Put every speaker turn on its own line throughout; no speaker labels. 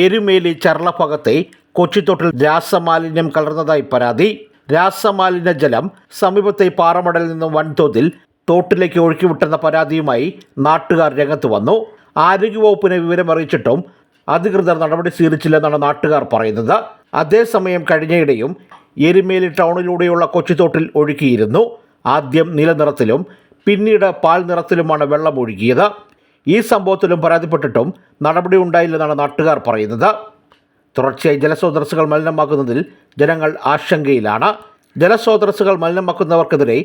എരുമേലി ചർളഭാഗത്തെ കൊച്ചിത്തൊട്ടിൽ രാസമാലിന്യം കലർന്നതായി പരാതി. രാസമാലിന്യ ജലം സമീപത്തെ പാറമടലിൽ നിന്നും വൻതോതിൽ തോട്ടിലേക്ക് ഒഴുക്കിവിട്ടെന്ന പരാതിയുമായി നാട്ടുകാർ രംഗത്ത് വന്നു. ആരോഗ്യവകുപ്പിനെ വിവരമറിയിച്ചിട്ടും അധികൃതർ നടപടി സ്വീകരിച്ചില്ലെന്നാണ് നാട്ടുകാർ പറയുന്നത്. അതേസമയം കഴിഞ്ഞയിടെയും എരുമേലി ടൗണിലൂടെയുള്ള കൊച്ചിത്തോട്ടിൽ ഒഴുക്കിയിരുന്നു. ആദ്യം നിലനിറത്തിലും പിന്നീട് പാൽ നിറത്തിലുമാണ് വെള്ളം ഒഴുകിയത്. ഈ സംഭവത്തിലും പരാതിപ്പെട്ടിട്ടും നടപടി ഉണ്ടായില്ലെന്നാണ് നാട്ടുകാർ പറയുന്നത്. തുടർച്ചയായി ജലസ്രോതസ്സുകൾ മലിനമാക്കുന്നതിൽ ജനങ്ങൾ ആശങ്കയിലാണ്. ജലസ്രോതസ്സുകൾ മലിനമാക്കുന്നവർക്കെതിരെ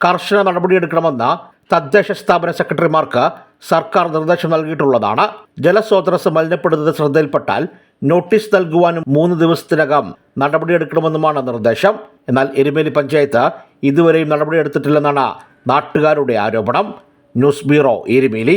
കർശന നടപടിയെടുക്കണമെന്ന തദ്ദേശ സ്ഥാപന സെക്രട്ടറിമാർക്ക് സർക്കാർ നിർദ്ദേശം നൽകിയിട്ടുള്ളതാണ്. ജലസ്രോതസ് മലിനപ്പെടുന്നത് ശ്രദ്ധയിൽപ്പെട്ടാൽ നോട്ടീസ് നൽകുവാനും മൂന്ന് ദിവസത്തിനകം നടപടിയെടുക്കണമെന്നുമാണ് നിർദ്ദേശം. എന്നാൽ എരുമേലി പഞ്ചായത്ത് ഇതുവരെയും നടപടിയെടുത്തിട്ടില്ലെന്നാണ് നാട്ടുകാരുടെ ആരോപണം. News bureau Erumeli.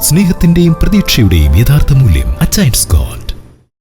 സ്നേഹത്തിന്റെയും പ്രതീക്ഷയുടെയും യഥാർത്ഥ മൂല്യം അച്ചൈൻസ് ഗോൾഡ്.